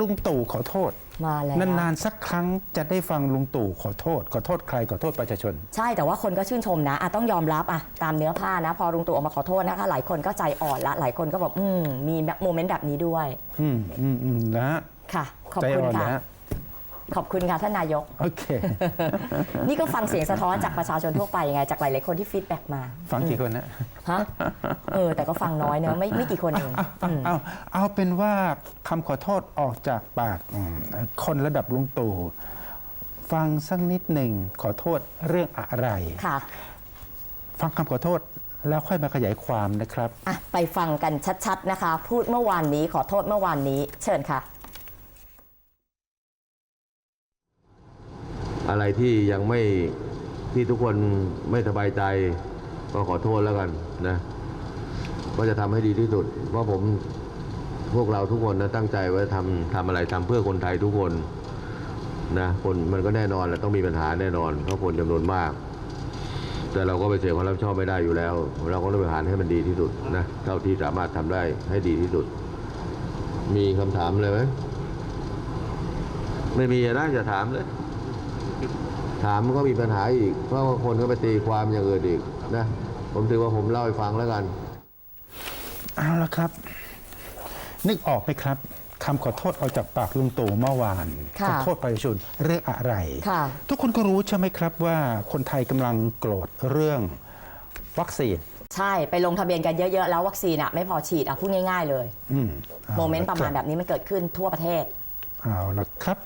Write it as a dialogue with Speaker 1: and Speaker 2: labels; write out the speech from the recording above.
Speaker 1: ลุงตู่ขอโทษ
Speaker 2: มาแล้ว
Speaker 1: นานๆสักครั้งจะได้ฟังลุงตู่ขอโทษ ขอโทษใครขอโทษประชาชน
Speaker 2: ใช่แต่ว่าคนก็ชื่นชมนะอะต้องยอมรับอะตามเนื้อผ้านะ พอลุงตู่ออกมาขอโทษนะคะหลายคนก็ใจอ่อนละ หลายคนก็บอกอืมมีโมเมนต์แบบนี้ด้วย
Speaker 1: อืมอืมอืมนะฮะ
Speaker 2: ค่ะ ขอบ
Speaker 1: ใจ
Speaker 2: คุณ
Speaker 1: อ่อน
Speaker 2: ค่ะ
Speaker 1: นะฮะ
Speaker 2: ขอบคุณค่ะท่านนายก
Speaker 1: โอเค
Speaker 2: นี่ก็ฟังเสียงสะท้อนจากประชาชนทั่วไปไง จากหลาย ๆ คนที่ฟีดแบ็กมา
Speaker 1: ฟังกี่คนนะ
Speaker 2: ฮะเออ แต่ก็ฟังน้อยเนอะไม่ไม่กี่คนเอง
Speaker 1: เอาเอาเอาเป็นว่าคำขอโทษออกจากปากอืมคนระดับลุงตู่ฟังสักนิดหนึ่งขอโทษเรื่องอะไร
Speaker 2: ค่ะ
Speaker 1: ฟังคำขอโทษแล้วค่อยมาขยายความนะครับ
Speaker 2: อะไปฟังกันชัด ๆ นะคะ พูดเมื่อวานนี้ขอโทษเมื่อวานนี้ เชิญค่ะ
Speaker 3: อะไรที่ยังไม่ที่ทุกคนไม่สบายใจ ก็ขอโทษแล้วกันนะก็จะทำให้ดีที่สุด เพราะผมพวกเราทุกคนนะตั้งใจไว้ทำทำอะไรทำเพื่อคนไทยทุกคนนะคนมันก็แน่นอนแหละต้องมีปัญหาแน่นอน เพราะคนจำนวนมาก แต่เราก็ไปเสียความรับผิดชอบไม่ได้อยู่แล้ว เราก็ต้องบริหารให้มันดีที่สุดนะเท่าที่สามารถทำได้ให้ดีที่สุด มีคำถามเลยไหมไม่มีนะจะถามเลย ถามมันก็มีปัญหาอีก เพราะว่าคนก็ไปตีความอย่างอื่นอีกนะ ผมถือว่าผมเล่าให้ฟังแล้วกัน
Speaker 1: เอาละครับ นึกออกไหมครับคำขอโทษออกจากปากลุงตู่เมื่อวาน
Speaker 2: ค่ะ
Speaker 1: ขอโทษประชาชนเรื่องอะไร
Speaker 2: ค่ะ
Speaker 1: ทุกคนก็รู้ใช่ไหมครับว่าคนไทยกำลังโกรธเรื่องวัคซีน
Speaker 2: ใช่ไปลงทะเบียนกันเยอะๆ แล้ววัคซีนอะไม่พอฉีดอะพูดง่ายๆเลย
Speaker 1: อืมอา
Speaker 2: โมเมนต์ประมาณ
Speaker 1: ล
Speaker 2: แบบนี้มันเกิดขึ้นทั่วประเทศ
Speaker 1: เอาละครับ